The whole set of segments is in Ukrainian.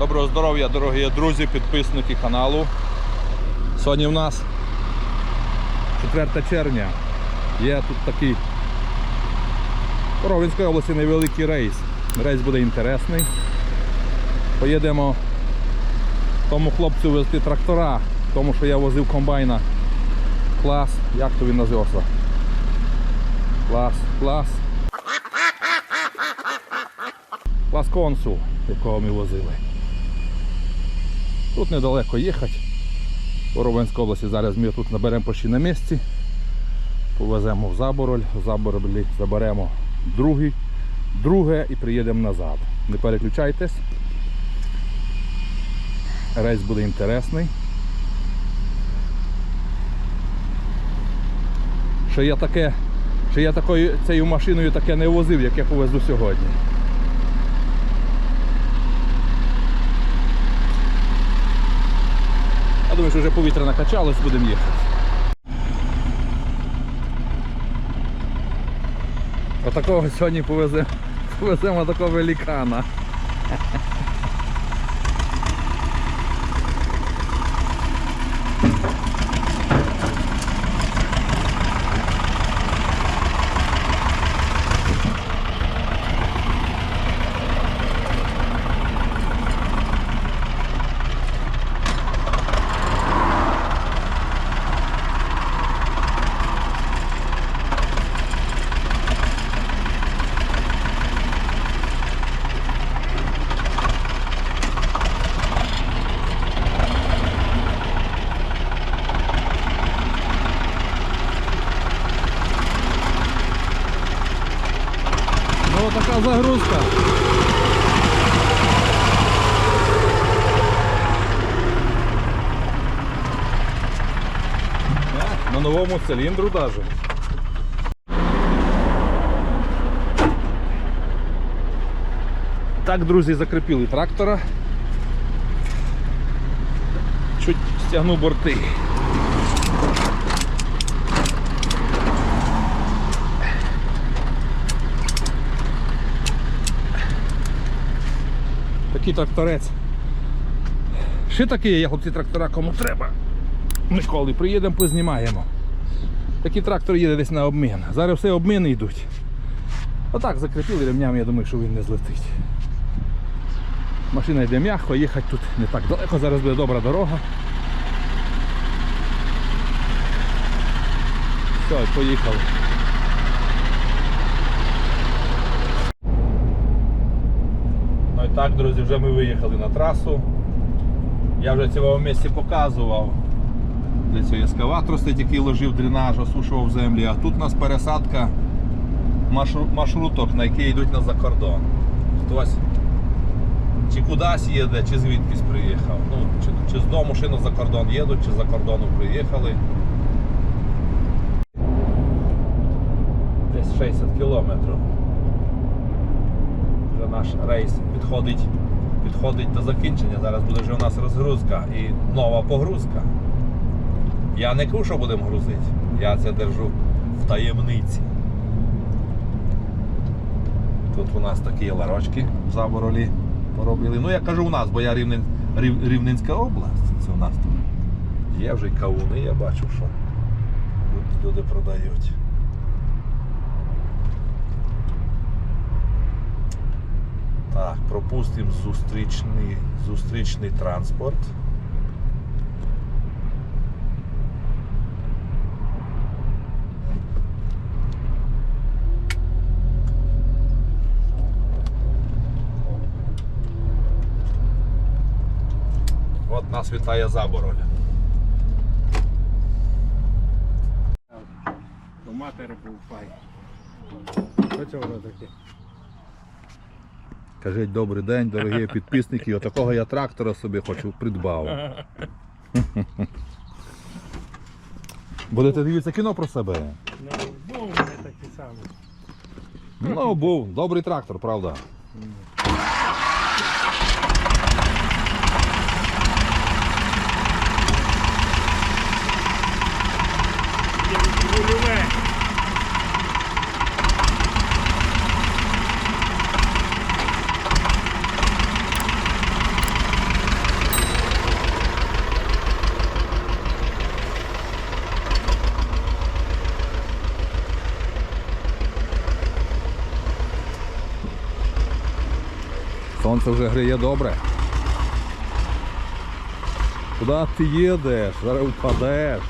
Доброго здоров'я, дорогі друзі, підписники каналу. Сьогодні в нас 4 червня. Є тут такий в Ровенської області невеликий рейс. Рейс буде інтересний. Поїдемо тому хлопцю везти трактора, тому що я возив комбайна. Клас, як то він називався? Клас, клас. Клас консул, якого ми возили. Тут недалеко їхати. У Ровенській області зараз ми тут наберемо почти на місці. Повеземо в Забороль, в Заборолі заберемо другий, друге і приїдемо назад. Не переключайтесь. Рейс буде інтересний. Що я таке, що я такою цією машиною таке не возив, як я повезу сьогодні. Думаю, що вже повітря накачалось, будемо їхати. Отакого сьогодні повеземо, повеземо такого великана. Ну така загрузка. Да, Циліндру даже. Так, друзі, закріпили трактора. Чуть стягну борти. Такий тракторець. Ще такі є, хлопці, трактора, кому треба. Ніколи приїдемо, познімаємо. Такий трактор їде десь на обмін. Зараз все обміни йдуть. Отак закріпили ремнями, я думаю, що він не злетить. Машина йде м'яко, їхати тут не так далеко, зараз буде добра дорога. Все, поїхали. Ну і так, друзі, вже ми виїхали на трасу. Я вже цього місці показував. Для цього ескаватор стоїть, який ложив дренаж, осушував землі. А тут у нас пересадка маршруток, на які йдуть на закордон. Хтось чи кудись їде, чи звідкись приїхав. Ну, чи, чи з дому ще на закордон їдуть, чи за кордону приїхали. Десь 60 кілометрів. Вже наш рейс підходить, підходить до закінчення. Зараз буде вже у нас розгрузка і нова погрузка. Я не кажу, що будемо грузити. Я це держу в таємниці. Тут у нас такі ларочки в заборолі поробили. Ну я кажу у нас, бо я Рівнен, Рів, Рівненська область. Це у нас тут. Є вже й кавуни, я бачу, що люди- люди продають. Так, пропустимо зустрічний, зустрічний транспорт. От нас вітає Забороль. Матері був фай. Що це воно таке? Кажіть добрий день, дорогі підписники. Отакого я трактора собі хочу придбав. Будете дивитися кіно про себе? Ну, був у мене такий самий. Ну, був добрий трактор, правда. Сонце вже гриє добре. Куди ти їдеш? Зараз впадеш.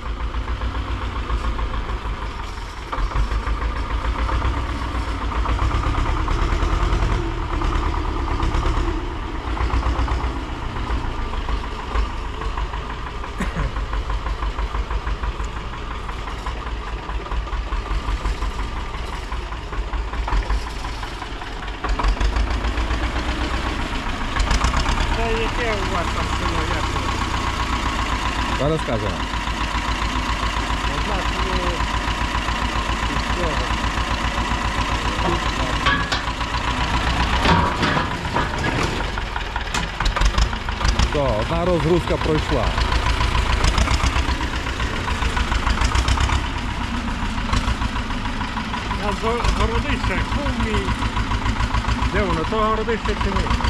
Та яке у вас там село, як воно? Цього. Все, одна розгрузка пройшла. Городище, був мій. Де воно? То городище чи ні?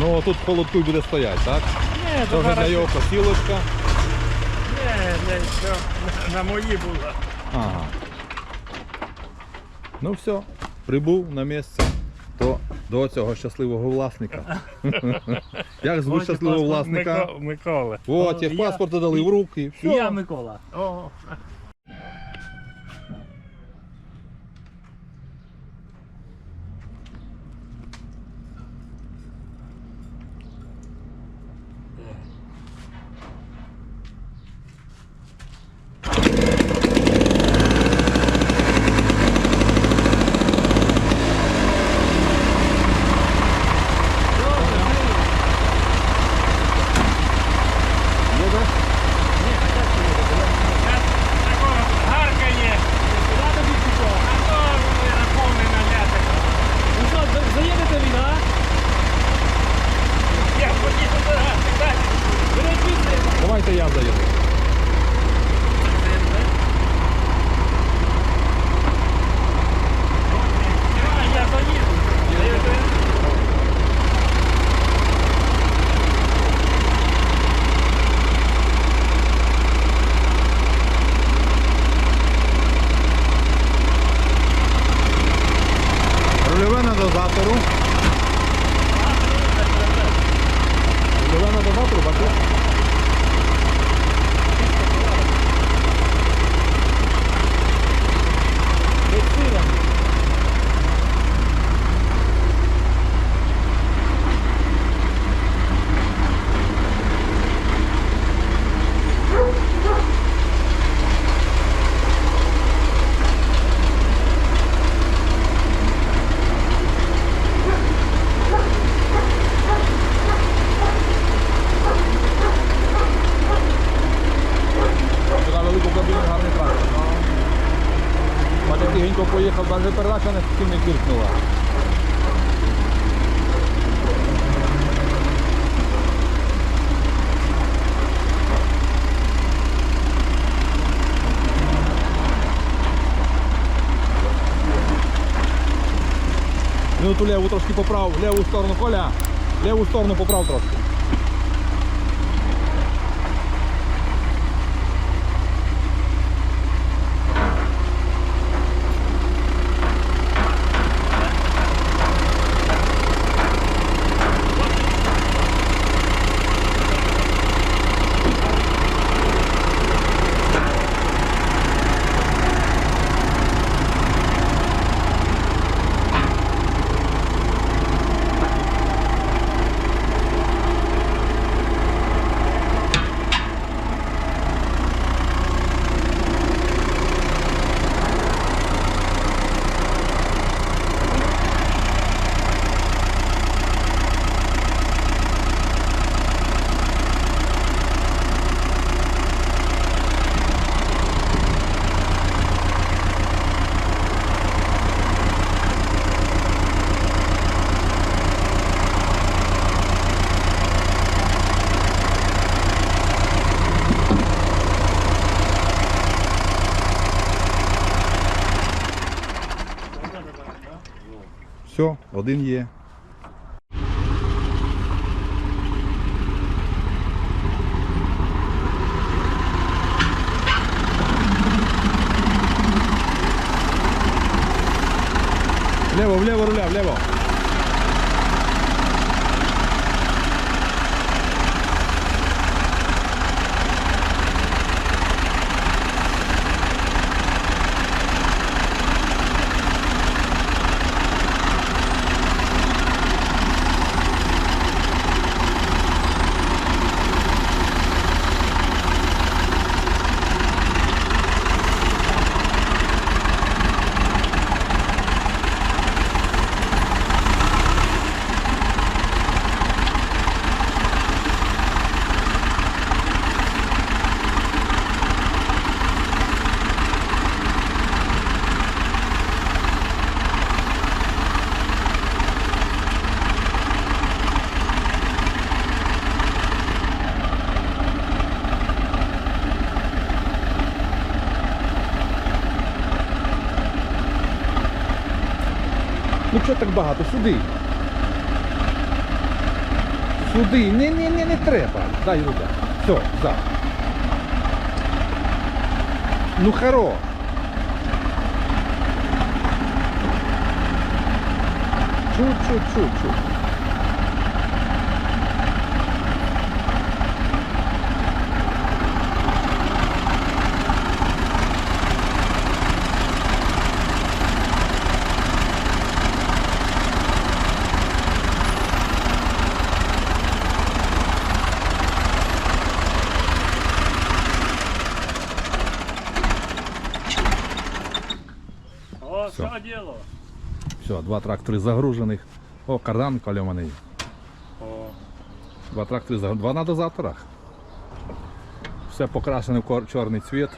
Ну тут в буде стояти, так? Ні, Це вже для його посілочка. Ні, не, що, на, мої було. Ага. Ну все, прибув на місце до, до цього щасливого власника. Як звуть щасливого власника? Микола. От, як паспорт дали в руки. Все. Я Микола. О, vaporul. Îl luăm de vaporul, vaporul. Стільки не киркнула. Ну ту леву трошки поправ, леву сторону, Коля, леву сторону поправ трошки. один є. Влево, влево руля, влево. Так багато? Сюди. Сюди. Ні, ні, ні, не треба. Дай рука. Все, за. Ну хоро. Чуть-чуть-чуть-чуть. О, Всё. все діло. Два трактори загружених. О, кардан кольоманий. Два трактори загружені. Два на дозаторах. Все покрашене в чорний цвіт.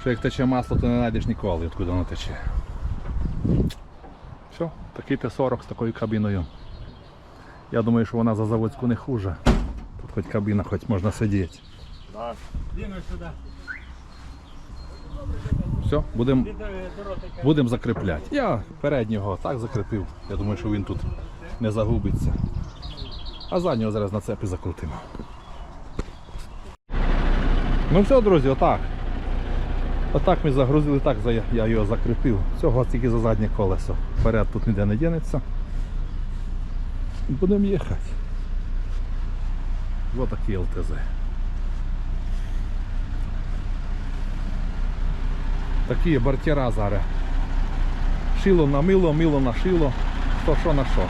Що як тече масло, то не знайдеш ніколи, откуди воно тече. Все, такий Т-40 з такою кабіною. Я думаю, що вона за заводську не хуже. Тут хоч кабіна, хоч можна сидіти. так. Діно сюди. Все, будемо будем закріпляти. Я переднього так закріпив. Я думаю, що він тут не загубиться. А заднього зараз на цепі закрутимо. Ну все, друзі, отак. Отак ми загрузили, так я його закріпив. Цього тільки за заднє колесо. Вперед тут ніде не дінеться. Будемо їхати. Ось такі ЛТЗ. Такі бартіра зараз. Шило на мило, мило на шило, то що на що.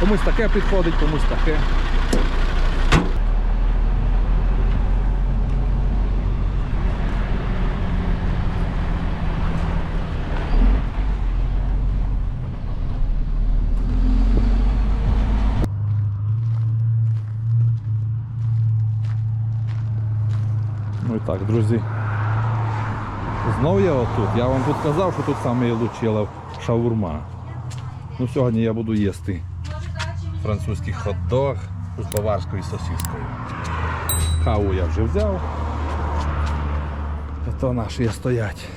Комусь таке підходить, комусь таке. Так, друзі. Знов я отут. Я вам тут казав, що тут лучила шаурма. Ну сьогодні я буду їсти французький хот-дог з баварською сосискою. Каву я вже взяв. То наші стоять.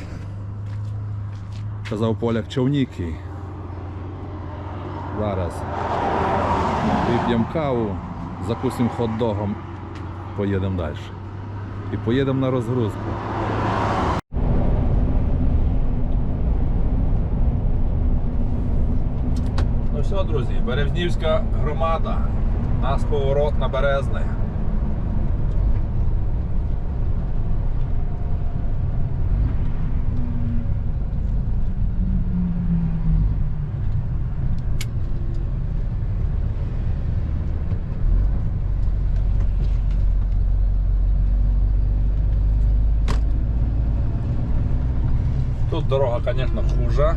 Казав поляк човніки. Зараз вип'ємо каву, закусимо хот-догом, поїдемо далі. І поїдемо на розгрузку. Ну все, друзі, Березнівська громада. Нас поворот на Березне. Тут дорога, звісно, хужа.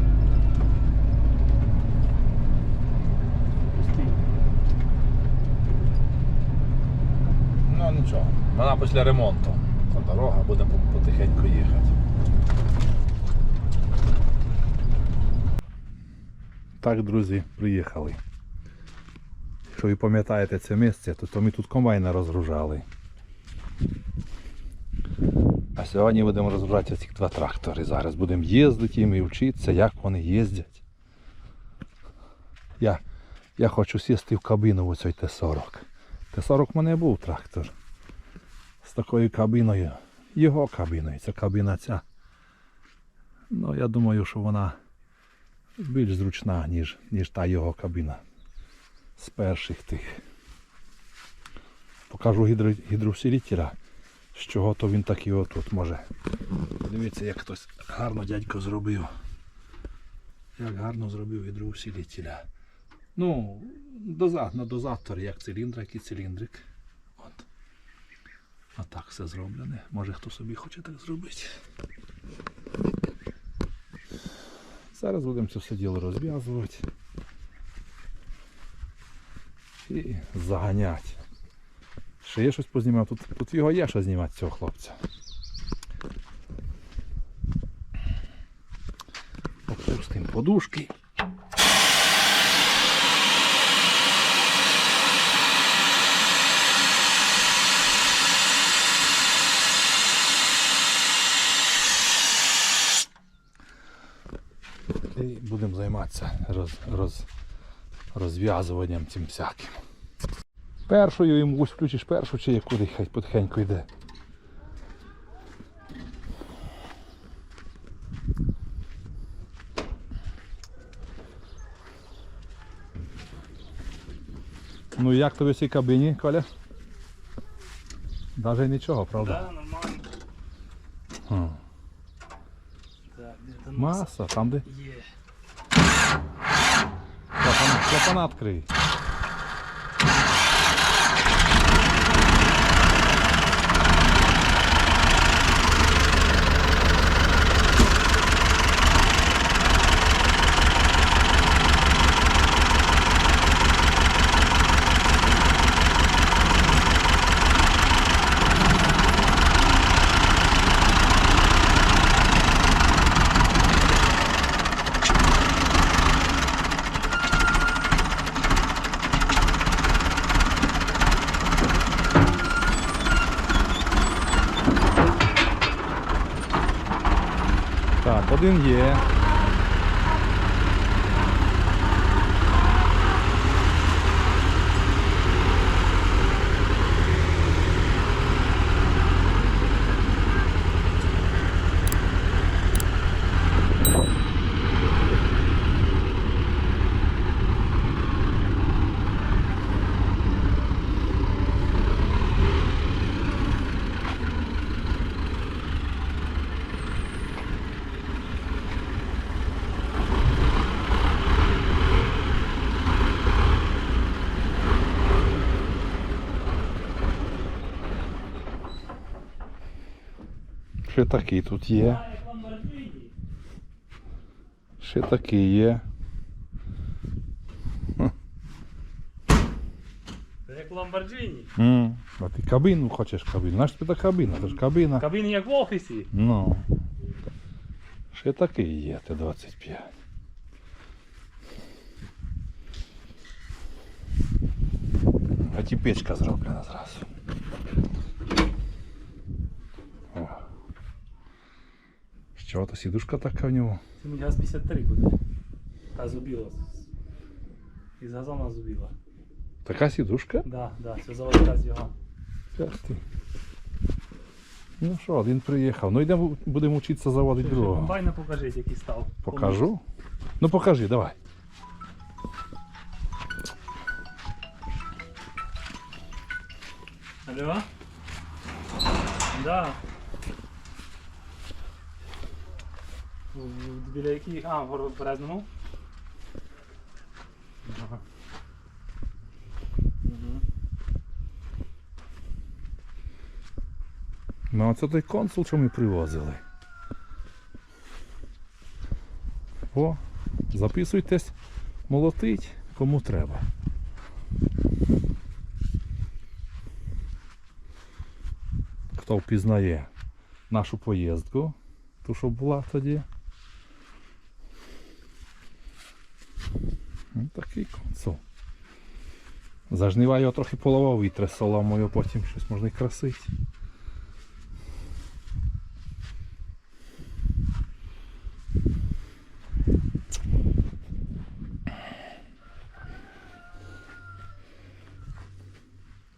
Ну нічого, вона після ремонту. Та дорога буде потихеньку їхати. Так, друзі, приїхали. Якщо ви пам'ятаєте це місце, то, то ми тут комбайни розгружали. А сьогодні будемо розгружати ці два трактори. Зараз будемо їздити їм і вчитися, як вони їздять. Я, я хочу сісти в кабіну в цей Т-40. Т-40 в мене був трактор. З такою кабіною. Його кабіною. Це кабіна ця. Ну, я думаю, що вона більш зручна, ніж, ніж та його кабіна. З перших тих. Покажу гідро, гідроусилителя, з чого то він так і отут може. Дивіться, як хтось гарно дядько зробив. Як гарно зробив гідроусилителя. Ну, доза, на дозаторі, як циліндр, як і циліндрик. От. А так все зроблене. Може хто собі хоче так зробити. Зараз будемо це все діло розв'язувати. І заганяти. Ще є щось познімати. Тут, тут його є що знімати цього хлопця. Опустимо подушки. І будемо займатися роз, роз, розв'язуванням цим всяким. Першою йому ось включиш першу чи куди хай потихеньку йде. Ну і як тобі в цій кабіні, Коля? Навіть нічого, правда? Да, нормально. Хм. Так, де Маса, там де Є. клапана, клапана відкрий. Ще такий тут є. А, як Lamborghini. Ще такий є. Це як Ламборджині. М, А ти кабіну хочеш кабіну. Знаєш, це кабіна, це ж кабіна. Кабіни як в офісі. Ну. Ще такий є Т-25. А ті печка зроблена зразу. Що то сідушка така в нього? Це газ 53 буде. Та зубіла. Із газона зубіла. Така сідушка? Да, да, це заводка з його. Ти. Ну що, один приїхав. Ну йдемо, будемо вчитися заводити другого. Комбайна покажіть, який став. Покажу. Ну покажи, давай. Алло? Да. В- Біля яких? А, в Город-Березному? Ага. Ну а це той консул, що ми привозили. О, записуйтесь, молотить, кому треба. Хто впізнає нашу поїздку, ту, що була тоді. Ну, такий консул. За жнива його трохи полова вітре соломою, потім щось можна і красити.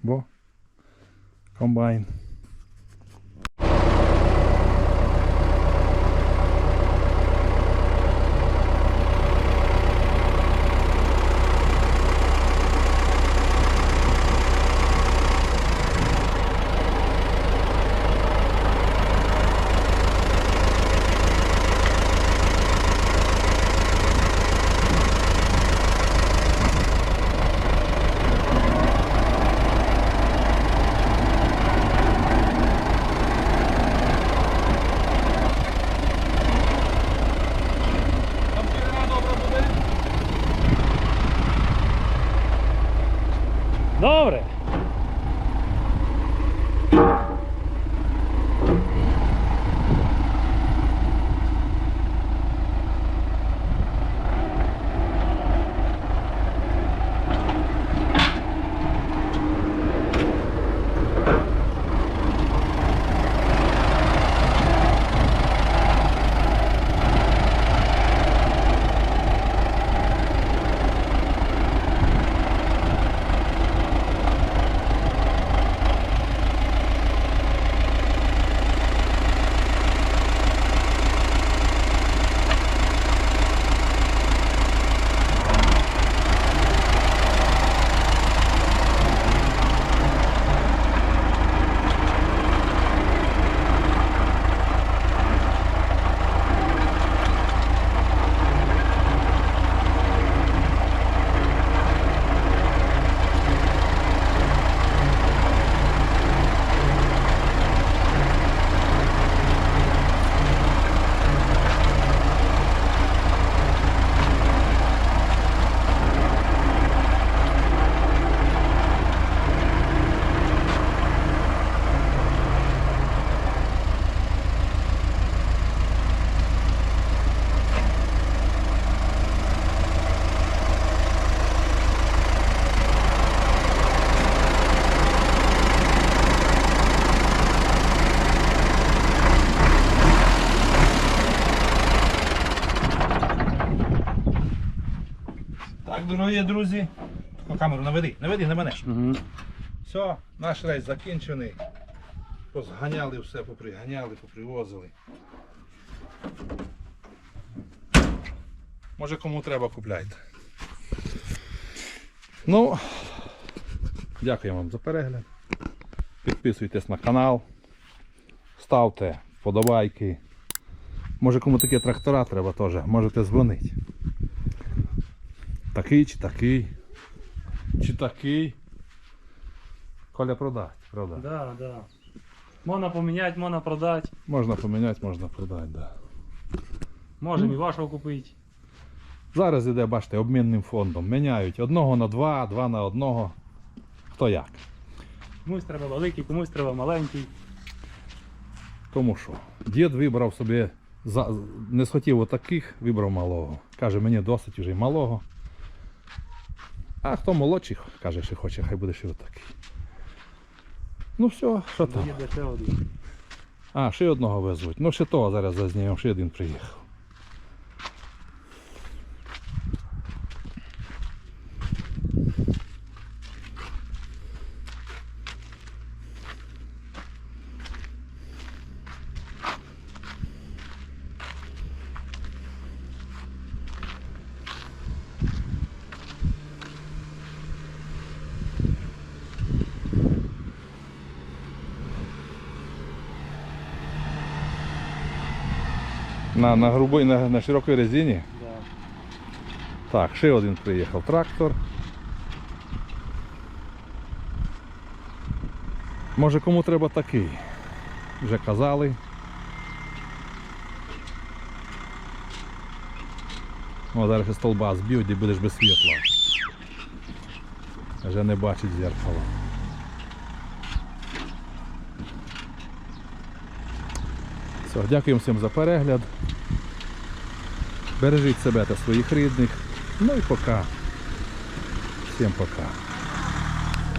Бо комбайн. Так, дорогі друзі. Таку камеру наведи, наведи на мене. Угу. Все, наш рейс закінчений. Позганяли все, поприганяли, попривозили. Може кому треба купляйте. Ну, дякую вам за перегляд. Підписуйтесь на канал, ставте вподобайки. Може кому такі трактора треба теж, можете дзвонити. Такий чи такий. Чи такий. Коля продасть, правда? Да, да. Можна поміняти, можна продати. Можна поміняти, можна продати, да. Можемо і вашого купити. Зараз іде, бачите, обмінним фондом. Міняють одного на два, два на одного. Хто як? Комусь треба великий, комусь треба маленький. Тому що дід вибрав собі, не схотів отаких, вибрав малого. Каже, мені досить вже малого. А хто молодший, каже, що хоче, хай буде ще отакий. Ну все, що там? А, ще одного везуть. Ну ще того зараз зазнімемо, ще один приїхав. На, на грубой, на, на широкій резині. Да. Так, ще один приїхав трактор. Може кому треба такий? Вже казали. О, зараз столба зб'ють і будеш без світла. Вже не бачить зеркало. Все, дякуємо всім за перегляд. Бережіть себе та своїх рідних. Ну і пока. Всім пока.